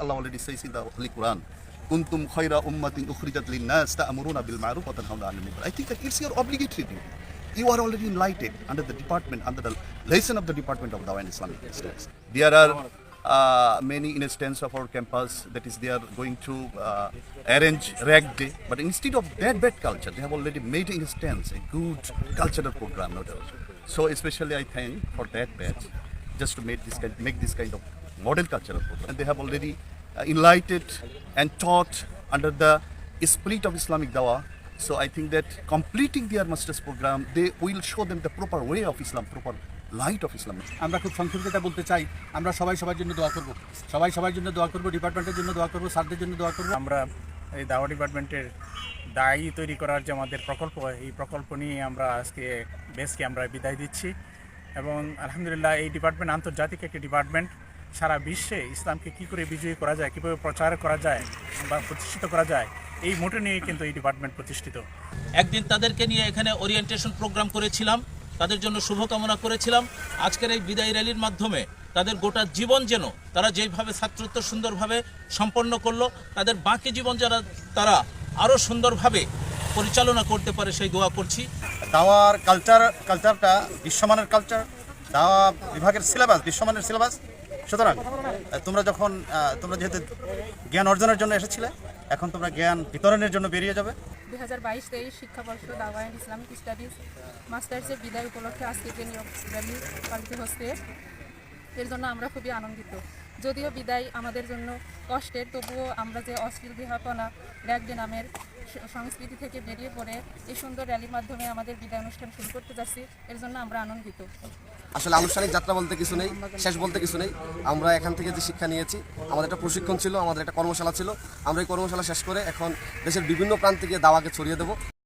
Allah already says in the Holy Quran, "Kuntum khayra ummatin ukhrijat lin-nas ta'muruna bil ma'ruf wa tanhauna 'anil munkar." I think that it's your obligatory duty. You are already enlightened under the department, under the lesson of the Department of Dawah and Islamic Studies. There are uh, many instances of our campus that is they are going to uh, arrange rag day, but instead of that bad culture, they have already made instance a good cultural program. No doubt. So especially I thank for that batch just to make this kind, make this kind of model cultural program. And they have already uh, enlightened and taught under the spirit of Islamic Dawah. So I think that completing their master's program, they will show them the proper way of Islam, proper light of Islam. আমরা খুব সংক্ষিপ্তটা বলতে চাই আমরা সবাই সবার জন্য দোয়া করব সবাই সবার জন্য দোয়া করব ডিপার্টমেন্টের জন্য দোয়া করব স্যারদের জন্য দোয়া করব আমরা এই দাওয়া ডিপার্টমেন্টের দায়ী তৈরি করার যে আমাদের প্রকল্প এই প্রকল্প নিয়ে আমরা আজকে বেসকে আমরা বিদায় দিচ্ছি এবং আলহামদুলিল্লাহ এই ডিপার্টমেন্ট আন্তর্জাতিক একটি ডিপার্টমেন্ট সারা বিশ্বে ইসলামকে কী করে বিজয়ী করা যায় কীভাবে প্রচার করা যায় বা প্রতিষ্ঠিত করা যায় এই মোটে নিয়ে কিন্তু এই ডিপার্টমেন্ট প্রতিষ্ঠিত। একদিন তাদেরকে নিয়ে এখানে ওরিয়েন্টেশন প্রোগ্রাম করেছিলাম তাদের জন্য শুভকামনা করেছিলাম। আজকের এই বিদায় র্যালির মাধ্যমে তাদের গোটা জীবন যেন তারা যেইভাবে ছাত্রত্ব সুন্দরভাবে সম্পন্ন করল তাদের বাকি জীবন যারা তারা আরও সুন্দরভাবে পরিচালনা করতে পারে সেই দোয়া করছি। দাওয়ার কালচার কালচারটা বিশ্বমানের কালচার দাওয়া বিভাগের সিলেবাস বিশ্বমানের সিলেবাস সুতরাং তোমরা যখন তোমরা যেহেতু জ্ঞান অর্জনের জন্য এসেছিলে, এখন তোমরা জ্ঞান বিতরণের জন্য বেরিয়ে যাবে। দু হাজার স্টাডিজ, মাস্টার্সের বিদায় উপলক্ষে আজকে হচ্ছে, এর জন্য আমরা খুবই আনন্দিত। যদিও বিদায় আমাদের জন্য কষ্টের, তবুও আমরা যে অশ্লীল বিহাপনা র্যাগডে নামের সংস্কৃতি থেকে বেরিয়ে পড়ে এই সুন্দর র্যালির মাধ্যমে আমাদের বিদায় অনুষ্ঠান শুরু করতে যাচ্ছি, এর জন্য আমরা আনন্দিত। আসলে আনুষ্ঠানিক যাত্রা বলতে কিছু নেই, শেষ বলতে কিছু নেই। আমরা এখান থেকে যে শিক্ষা নিয়েছি, আমাদের একটা প্রশিক্ষণ ছিল, আমাদের একটা কর্মশালা ছিল। আমরা এই কর্মশালা শেষ করে এখন দেশের বিভিন্ন প্রান্তে গিয়ে দাওয়াকে ছড়িয়ে দেবো।